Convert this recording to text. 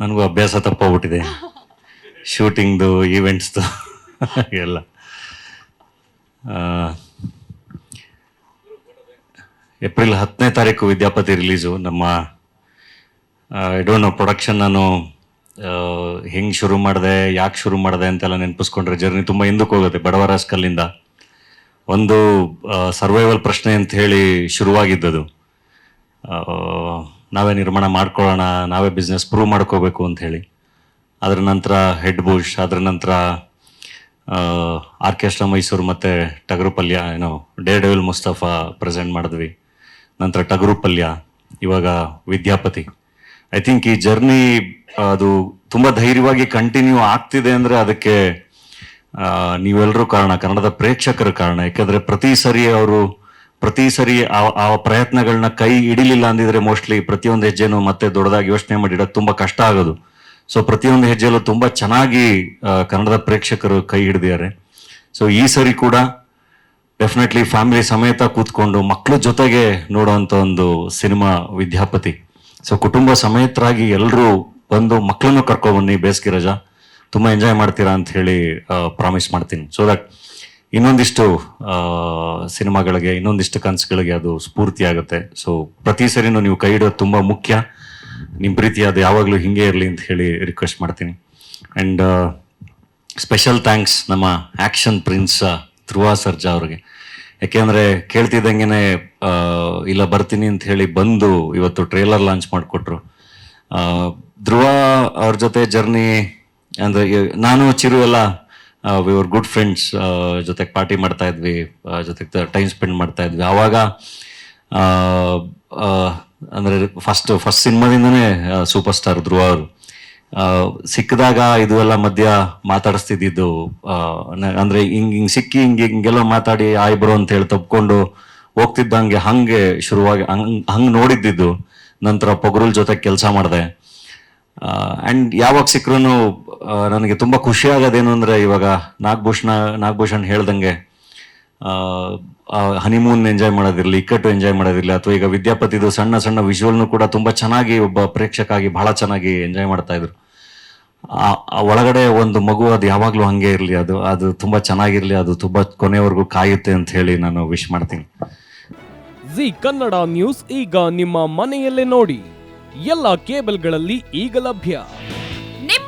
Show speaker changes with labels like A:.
A: ನನಗೂ ಅಭ್ಯಾಸ ತಪ್ಪಾಗ್ಬಿಟ್ಟಿದೆ. ಶೂಟಿಂಗ್ದು, ಈವೆಂಟ್ಸ್ದು, ಎಲ್ಲ. ಏಪ್ರಿಲ್ ಹತ್ತನೇ ತಾರೀಕು ವಿದ್ಯಾಪತಿ ರಿಲೀಸು. ನಮ್ಮ ಐ ಡೋಂಟ್ ನೋ ಪ್ರೊಡಕ್ಷನ್ ನಾನು ಹೆಂಗೆ ಶುರು ಮಾಡಿದೆ, ಯಾಕೆ ಶುರು ಮಾಡಿದೆ ಅಂತೆಲ್ಲ ನೆನಪಿಸ್ಕೊಂಡ್ರೆ ಜರ್ನಿ ತುಂಬ ಹಿಂದಕ್ಕೆ ಹೋಗುತ್ತೆ, ಬಡವರ ಸ್ಕಲ್ಲಿಂದ ಒಂದು ಸರ್ವೈವಲ್ ಪ್ರಶ್ನೆ ಅಂತ ಹೇಳಿ ಶುರುವಾಗಿದ್ದದು ನಾವೇ ನಿರ್ಮಾಣ ಮಾಡ್ಕೊಳ್ಳೋಣ, ನಾವೇ ಬಿಸ್ನೆಸ್ ಪ್ರೂವ್ ಮಾಡ್ಕೋಬೇಕು ಅಂತ ಹೇಳಿ. ಅದರ ನಂತರ ಹೆಡ್ ಬುಷ್ ಅದರ ನಂತರ ಆರ್ಕೆಸ್ಟ್ರಾ ಮೈಸೂರು ಮತ್ತು ಟಗರು ಪಲ್ಯ, ಏನೋ ಡೇ ಡೆವಿಲ್ ಮುಸ್ತಫಾ ಪ್ರೆಸೆಂಟ್ ಮಾಡಿದ್ವಿ. ನಂತರ ಟಗರು ಪಲ್ಯ, ಇವಾಗ ವಿದ್ಯಾಪತಿ. ಐ ಥಿಂಕ್ ಈ ಜರ್ನಿ ಅದು ತುಂಬ ಧೈರ್ಯವಾಗಿ ಕಂಟಿನ್ಯೂ ಆಗ್ತಿದೆ ಅಂದರೆ ಅದಕ್ಕೆ ನೀವೆಲ್ಲರೂ ಕಾರಣ, ಕನ್ನಡದ ಪ್ರೇಕ್ಷಕರ ಕಾರಣ. ಯಾಕೆಂದರೆ ಪ್ರತಿ ಸರಿ ಅವರು ಪ್ರತಿ ಸರಿ ಆ- ಪ್ರಯತ್ನಗಳನ್ನ ಕೈ ಹಿಡಿಲಿಲ್ಲ ಅಂದಿದ್ರೆ ಮೋಸ್ಟ್ಲಿ ಪ್ರತಿಯೊಂದು ಹೆಜ್ಜೆನೂ ಮತ್ತೆ ದೊಡ್ಡದಾಗಿ ಯೋಚನೆ ಮಾಡಿ ಇಡೋದು ತುಂಬಾ ಕಷ್ಟ ಆಗೋದು. ಸೊ ಪ್ರತಿಯೊಂದು ಹೆಜ್ಜೆಲ್ಲೂ ತುಂಬಾ ಚೆನ್ನಾಗಿ ಕನ್ನಡದ ಪ್ರೇಕ್ಷಕರು ಕೈ ಹಿಡಿದಿದ್ದಾರೆ. ಸೊ ಈ ಸರಿ ಕೂಡ ಡೆಫಿನೆಟ್ಲಿ ಫ್ಯಾಮಿಲಿ ಸಮೇತ ಕೂತ್ಕೊಂಡು ಮಕ್ಕಳ ಜೊತೆಗೆ ನೋಡುವಂತ ಒಂದು ಸಿನಿಮಾ ವಿದ್ಯಾಪತಿ. ಸೊ ಕುಟುಂಬ ಸಮೇತರಾಗಿ ಎಲ್ಲರೂ ಬಂದು ಮಕ್ಕಳನ್ನು ಕರ್ಕೊಬನ್ನಿ ಬೇಸಿಗೆ ರಜಾ. ತುಂಬಾ ಎಂಜಾಯ್ ಮಾಡ್ತೀರಾ ಅಂತ ಹೇಳಿ ಪ್ರಾಮಿಸ್ ಮಾಡ್ತೀನಿ. ಸೊ ದಟ್ ಇನ್ನೊಂದಿಷ್ಟು ಸಿನಿಮಾಗಳಿಗೆ, ಇನ್ನೊಂದಿಷ್ಟು ಕನಸುಗಳಿಗೆ ಅದು ಸ್ಫೂರ್ತಿ ಆಗುತ್ತೆ ಸೊ ಪ್ರತಿ ಸರಿನೂ ನೀವು ಕೈ ಇಡೋದು ತುಂಬ ಮುಖ್ಯ. ನಿಮ್ಮ ಪ್ರೀತಿ ಅದು ಯಾವಾಗಲೂ ಹಿಂಗೆ ಇರಲಿ ಅಂತ ಹೇಳಿ ರಿಕ್ವೆಸ್ಟ್ ಮಾಡ್ತೀನಿ. ಆ್ಯಂಡ್ ಸ್ಪೆಷಲ್ ಥ್ಯಾಂಕ್ಸ್ ನಮ್ಮ ಆ್ಯಕ್ಷನ್ ಪ್ರಿನ್ಸ್ ಧ್ರುವ ಸರ್ಜಾ ಅವ್ರಿಗೆ. ಯಾಕೆಂದರೆ ಕೇಳ್ತಿದ್ದಂಗೆ ಇಲ್ಲ ಬರ್ತೀನಿ ಅಂತ ಹೇಳಿ ಬಂದು ಇವತ್ತು ಟ್ರೇಲರ್ ಲಾಂಚ್ ಮಾಡಿಕೊಟ್ರು. ಧ್ರುವ ಅವ್ರ ಜೊತೆ ಜರ್ನಿ ಅಂದರೆ ನಾನು ಚಿರು ಎಲ್ಲ ವಿವರ್ ಗುಡ್ ಫ್ರೆಂಡ್ಸ್ ಜೊತೆಗೆ ಪಾರ್ಟಿ ಮಾಡ್ತಾ ಇದ್ವಿ ಜೊತೆಗೆ ಟೈಮ್ ಸ್ಪೆಂಡ್ ಮಾಡ್ತಾ ಇದ್ವಿ. ಆವಾಗ ಆ, ಫಸ್ಟ್ ಫಸ್ಟ್ ಸಿನಿಮಾದಿಂದನೇ ಸೂಪರ್ ಸ್ಟಾರ್ ಧ್ರುವ ಅವರು. ಸಿಕ್ಕಿದಾಗ ಇದು ಎಲ್ಲ ಮಧ್ಯ ಮಾತಾಡಿಸ್ತಿದ್ದಿದ್ದು ಅಂದರೆ ಹಿಂಗೆ ಹಿಂಗೆ ಸಿಕ್ಕಿ ಹಿಂಗೆ ಹಿಂಗೆಲ್ಲ ಮಾತಾಡಿ ಆಯ್ ಬ್ರೋ ಅಂತ ಹೇಳಿ ತಪ್ಕೊಂಡು ಹೋಗ್ತಿದ್ದಂಗೆ ಹಂಗೆ ಶುರುವಾಗಿ ಹಂಗೆ ಹಂಗೆ ನೋಡಿದ್ದಿದ್ದು. ನಂತರ ಪೊಗರುಲ್ ಜೊತೆ ಕೆಲಸ ಮಾಡಿದೆ. ಆ್ಯಂಡ್ ಯಾವಾಗ ಸಿಕ್ಕರೂ ನನಗೆ ತುಂಬ ಖುಷಿ ಆಗೋದೇನು ಅಂದರೆ ಇವಾಗ ನಾಗಭೂಷಣ, ನಾಗಭೂಷಣ್ ಹೇಳ್ದಂಗೆ ಹನಿಮೂನ್ ಎಂಜಾಯ್ ಮಾಡೋದಿರಲಿ, ಇಕ್ಕಟ್ಟು ಎಂಜಾಯ್ ಮಾಡೋದಿರಲಿ, ಅಥವಾ ಈಗ ವಿದ್ಯಾಪತಿದು ಸಣ್ಣ ಸಣ್ಣ ವಿಜುವಲ್ನು ಕೂಡ ತುಂಬ ಚೆನ್ನಾಗಿ ಒಬ್ಬ ಪ್ರೇಕ್ಷಕಾಗಿ ಬಹಳ ಚೆನ್ನಾಗಿ ಎಂಜಾಯ್ ಮಾಡ್ತಾ ಇದ್ರು. ಒಳಗಡೆ ಒಂದು ಮಗು ಅದು ಯಾವಾಗಲೂ ಹಂಗೆ ಇರಲಿ, ಅದು ಅದು ತುಂಬ ಚೆನ್ನಾಗಿರಲಿ, ಅದು ತುಂಬ ಕೊನೆವರೆಗೂ ಕಾಯುತ್ತೆ ಅಂತ ಹೇಳಿ ನಾನು ವಿಶ್ ಮಾಡ್ತೀನಿ.
B: ಜಿ ಕನ್ನಡ ನ್ಯೂಸ್ ಈಗ ನಿಮ್ಮ ಮನೆಯಲ್ಲೇ ನೋಡಿ, ಎಲ್ಲ ಕೇಬಲ್ಗಳಲ್ಲಿ ಈಗ ಲಭ್ಯ.